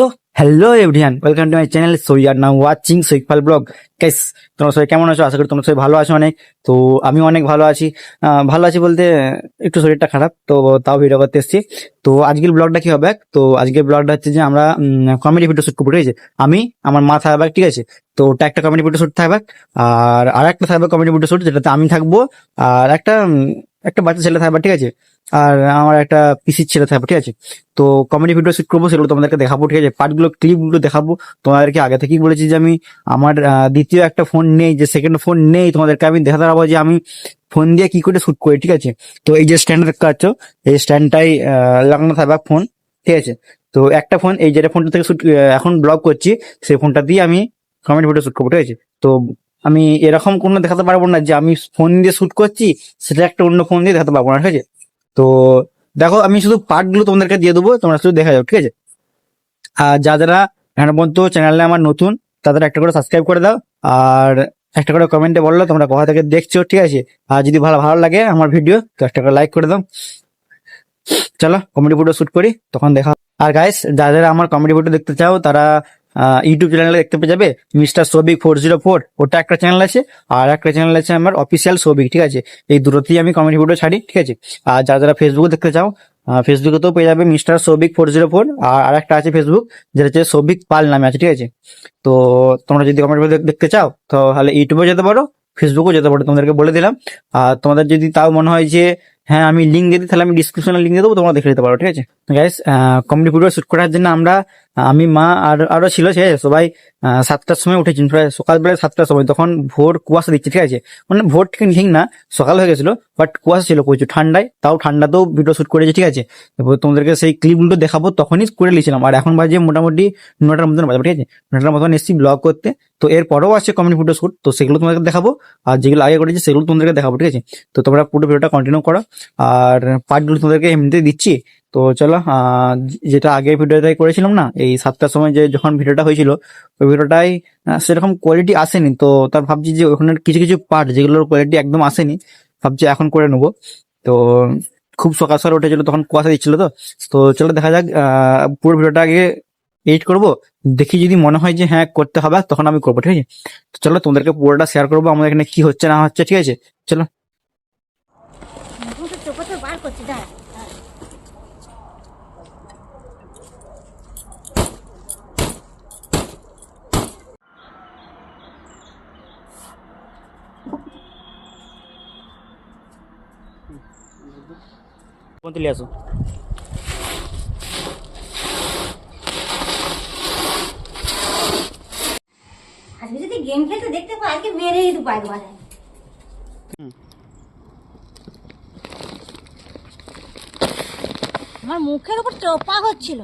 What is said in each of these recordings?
So hello everyone welcome to my channel. So you're now watching Saikpal blog. Guys, তোমরা সবাই কেমন আছো? আশা করি তোমরা সবাই ভালো আছো অনেক। তো আমি অনেক ভালো আছি। ভালো আছি বলতে একটু শরীরটা খারাপ, তো তাও ভিডিও করতে এসেছি। তো আজকের ব্লগটা কি হবে? তো আজকের ব্লগটা হচ্ছে যে আমরা কমেডি ভিডিও শুট করব, ঠিক আছে? আমি, আমার মা থাকবে, ঠিক আছে? তো ওটা একটা কমেডি ভিডিও শুট থাকবে। আর আর একটা থাকবে কমেডি ভিডিও শুট যেটাতে আমি থাকব। আর একটা একটা বাচ্চা ছেলে থাকবে, ঠিক আছে? আর আমার একটা পিসির ছেলে থাকবে, ঠিক আছে? তো কমেডি ভিডিও শুট করব, সেগুলো তোমাদেরকে দেখাবো, ঠিক আছে? পার্টগুলো ক্লিপগুলো দেখাবো। তোমাদেরকে আগে থেকেই বলেছি যে আমি আমার দ্বিতীয় একটা ফোন নেই, যে সেকেন্ড ফোন নেই, তোমাদেরকে আমি দেখাতে পারব যে আমি ফোন দিয়ে কি করে শুট করি, ঠিক আছে? তো এই যে স্ট্যান্ড দেখতে পাচ্ছ, এই স্ট্যান্ডটাই লাগানো থাকবে ফোন ঠিক আছে? তো একটা ফোন এই যেটা ফোনটা থেকে শুট এখন ব্লগ করছি, সেই ফোনটা দিয়ে আমি কমেডি ভিডিও শুট করব, ঠিক আছে? তো আমি এরকম কোনো দেখাতে পারব না যে আমি ফোন দিয়ে শুট করছি, সেটা একটা অন্য ফোন দিয়ে দেখাতে পারব না, ঠিক আছে? তো দেখো, আমি শুধু পার্টগুলো তোমাদেরকে দিয়ে দেবো, তোমরা শুধু দেখা যাও, ঠিক আছে? আর যা যারা এখন পর্যন্ত চ্যানেলে আমার নতুন, তাদের একটা করে সাবস্ক্রাইব করে দাও, আর একটা করে কমেন্টে বলল, তোমরা কোথা থেকে দেখছ, ঠিক আছে? আর যদি ভালো ভালো লাগে আমার ভিডিও তো একটা করে লাইক করে দাও। চলো কমেডি ভিডিও শুট করি, তখন দেখা আর গাইস যারা আমার কমেডি ভিডিও দেখতে চাও, তারা ইউটিউব চ্যানেলে দেখতে পেয়ে যাবে। Mister Sabik four zero four ওটা একটা চ্যানেল আছে, আর একটা চ্যানেল আছে আমার অফিসিয়াল সৌভিক, ঠিক আছে? এই দুটোতেই আমি কমেডি ভিডিও ছাড়ি, ঠিক আছে? আর যারা যারা ফেসবুকে দেখতে চাও ফেসবুকে তো পেয়ে যাবে mister Souvik four zero four আর আরেকটা আছে ফেসবুক যেটা হচ্ছে সৌভিক পাল নামে আছে, ঠিক আছে? তো তোমরা যদি কমেন্ট দেখতে চাও, তাহলে ইউটিউবে যেতে পারো ফেসবুকেও যেতে পারো, তোমাদেরকে বলে দিলাম। আর তোমাদের যদি তাও মনে হয় যে হ্যাঁ আমি লিঙ্ক দিয়ে দিই, তাহলে আমি ডিসক্রিপশনে লিঙ্ক দিয়ে দেবো, তোমরা দেখে নিতে পারো, ঠিক আছে? গাইস কমেডি ভিডিও শ্যুট করার জন্য আমরা আমি, মা আর আরও ছিল সে সবাই সাতটার সময় উঠেছি, প্রায় সকালবেলা সাতটার সময়, তখন ভোর কুয়াশা দিচ্ছে, ঠিক আছে? মানে ভোর ঠিক না, সকাল হয়ে গেছিল বাট কুয়াশা ছিল প্রচুর ঠান্ডায়, তাও ঠান্ডাতেও ভিডিও শুট করেছি, ঠিক আছে? এবার তোমাদেরকে সেই ক্লিপগুলো দেখাবো, তখনই করে নিয়েছিলাম, আর এখন বাজে মোটামুটি নটার মতন বাজাবো, ঠিক আছে? নটার মতন এসেছি ব্লগ করতে তো এরপরেও আছে কমেডি ভিডিও শুট তো সেগুলো তোমাদেরকে দেখাবো। আর যেগুলো আগে করেছি, সেগুলো তোমাদেরকে দেখাবো, ঠিক আছে? তো তোমরা পুরো ভিডিওটা কন্টিনিউ করো। আর পার্টগুলো তোমাদেরকে এমনিতে দিচ্ছি। তো চলো যেটা আগের ভিডিওটাই করেছিলাম না, এই সাতটার সময় যে যখন ভিডিওটা হয়েছিল, ওই ভিডিওটাই সেরকম কোয়ালিটি আসেনি। তো তার ভাবছি যে ওখানে কিছু কিছু পার্ট যেগুলোর কোয়ালিটি একদম আসেনি, ভাবছি এখন করে নেব। তো খুব সকাল সকাল উঠেছিল, তখন কুয়াশা দিচ্ছিল তো। তো চলো দেখা যাক পুরো ভিডিওটা আগে এডিট করব। দেখি যদি মনে হয় যে হ্যাঁ করতে হবে তখন আমি করব ঠিক আছে? তো চলো তোমাদেরকে পুরোটা শেয়ার করব আমাদের এখানে কি হচ্ছে না হচ্ছে ঠিক আছে? চলো। এখন তো চোখে বার করছি দাঁড়া। কোন তুলে আসো আজকে যদি গেম খেলতে দেখতে পাই আজকে মেরে দিতে না আমার মুখের উপর চোপা হচ্ছিল।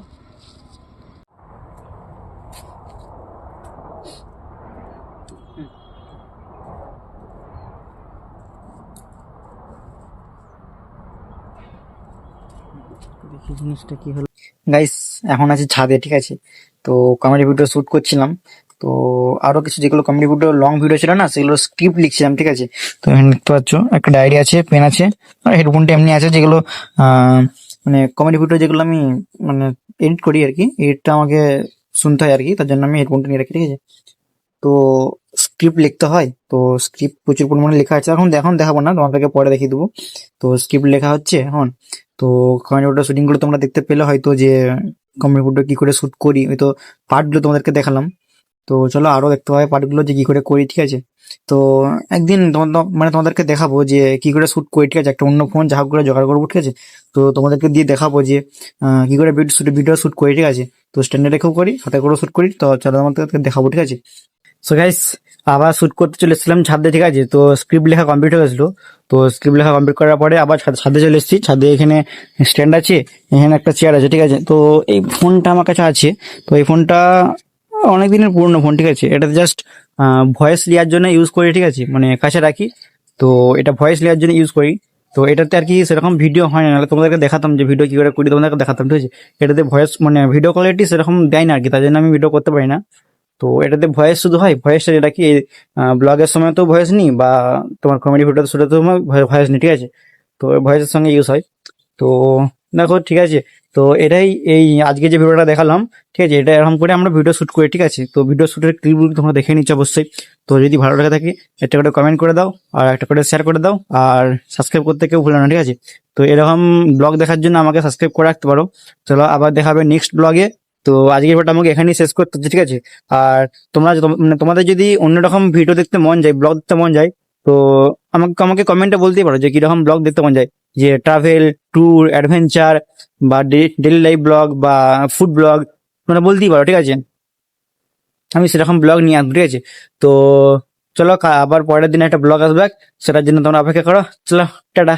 জিনিসটা কি হলো। গাইস এখন আছে ছাদে, ঠিক আছে? তো কমেডি ভিডিও শুট করছিলাম। তো আরও কিছু যেগুলো কমেডি ভিডিও লং ভিডিও ছিল না, সেগুলো স্ক্রিপ্ট লিখছিলাম, ঠিক আছে? তো এখানে দেখতে পাচ্ছ, একটা ডায়েরি আছে পেন আছে, আর হেডফোনটা এমনি আছে যেগুলো মানে কমেডি ভিডিও যেগুলো আমি মানে এডিট করি আর কি এডিটটা আমাকে শুনতে হয় আর কি, তার জন্য আমি হেডফোনটা নিয়ে রাখি, ঠিক আছে? তো স্ক্রিপ্ট লিখতে হয়, তো স্ক্রিপ্ট প্রচুর পরিমাণে লেখা আছে। এখন এখন দেখাবো না, তোমাদেরকে পরে দেখিয়ে দেবো। তো স্ক্রিপ্ট লেখা হচ্ছে এখন। তো কমেডি ভিডিও শুটিংগুলো তোমরা দেখতে পেলে হয়তো যে কমেডি ভিডিও কী করে শ্যুট করি, হয়তো পার্টগুলো তোমাদেরকে দেখালাম। তো চলো আরও দেখতে হবে পার্টগুলো যে কি করে করি, ঠিক আছে? তো একদিন মানে তোমাদেরকে দেখাবো যে কি করে শুট করি, ঠিক আছে? একটা অন্য ফোন যা করে জোগাড় করব, ঠিক আছে? তো তোমাদেরকে দিয়ে দেখাবো যে কি করে ভিডিও শুট করি, ঠিক আছে? তো স্ট্যান্ডে রেখেও করি হাতে করেও শুট করি, তো চলো তোমাদেরকে দেখাবো, ঠিক আছে? সো গাইস আবার শুট করতে চলে এসেছিলাম ছাদে, ঠিক আছে? তো স্ক্রিপ্ট লেখা কমপ্লিট হয়ে গেছিল। তো স্ক্রিপ্ট লেখা কমপ্লিট করার পরে আবার ছাদে চলে এসেছি। ছাদে এখানে স্ট্যান্ড আছে, এখানে একটা চেয়ার আছে, ঠিক আছে? তো এই ফোনটা আমার কাছে আছে। তো এই ফোনটা অনেক দিনের পুরনো ফোন ঠিক আছে? এটা জাস্ট ভয়েস নেওয়ার জন্য ইউজ করি, ঠিক আছে? মানে কাছে রাখি। তো এটা ভয়েস নেওয়ার জন্য ইউজ করি। তো এটাতে আর কি সেরকম ভিডিও হয় না। নাহলে তোমাদেরকে দেখাতাম যে ভিডিও কী করে করি, তোমাদেরকে দেখাতাম, ঠিক আছে? এটাতে ভয়েস মানে ভিডিও কোয়ালিটি সেরকম দেয় না আর কি, তার জন্য আমি ভিডিও করতে পারি না। তো এটাতে ভয়েস শুধু হয় ভয়েসটা যেটা কি ব্লগের সময় তো ভয়েস নিই বা তোমার কমেডি ভিডিও শুটে তো ভয়েস নিই, ঠিক আছে? তো ভয়েসের সঙ্গে ইউজ হয়। তো দেখো, ঠিক আছে? তো এটাই এই আজকে যে ভিডিওটা দেখালাম, ঠিক আছে? এটা এরকম করে আমরা ভিডিও শ্যুট করি, ঠিক আছে? তো ভিডিও শ্যুটের ক্লিপগুলো তোমরা দেখে নিচ্ছ অবশ্যই। তো যদি ভালো লাগে থাকে, একটা করে কমেন্ট করে দাও, আর একটা করে শেয়ার করে দাও, আর সাবস্ক্রাইব করতে কেউ ভুলো না, ঠিক আছে? তো এরকম ব্লগ দেখার জন্য আমাকে সাবস্ক্রাইব করে রাখতে পারো। চলো, আবার দেখা হবে নেক্সট ব্লগে তো আজকের ভিডিওটা আমাকে এখানেই শেষ করতে হচ্ছে, ঠিক আছে? আর তোমরা মানে তোমাদের যদি অন্যরকম ভিডিও দেখতে মন যায় ব্লগ দেখতে মন যায়, তো আমাকে আমাকে কমেন্টে বলতেই পারো যে কীরকম ব্লগ দেখতে মন যায়। যে ট্রাভেল ট্যুর অ্যাডভেঞ্চার বা ডেলি লাইফ ব্লগ বা ফুড ব্লগ তোমরা বলতেই পারো, ঠিক আছে? আমি সেরকম ব্লগ নিয়ে আসব, ঠিক আছে? তো চলো আবার পরের দিন একটা ব্লগ আসবে, সেটার জন্য তোমরা অপেক্ষা করো। চলো, টাটা।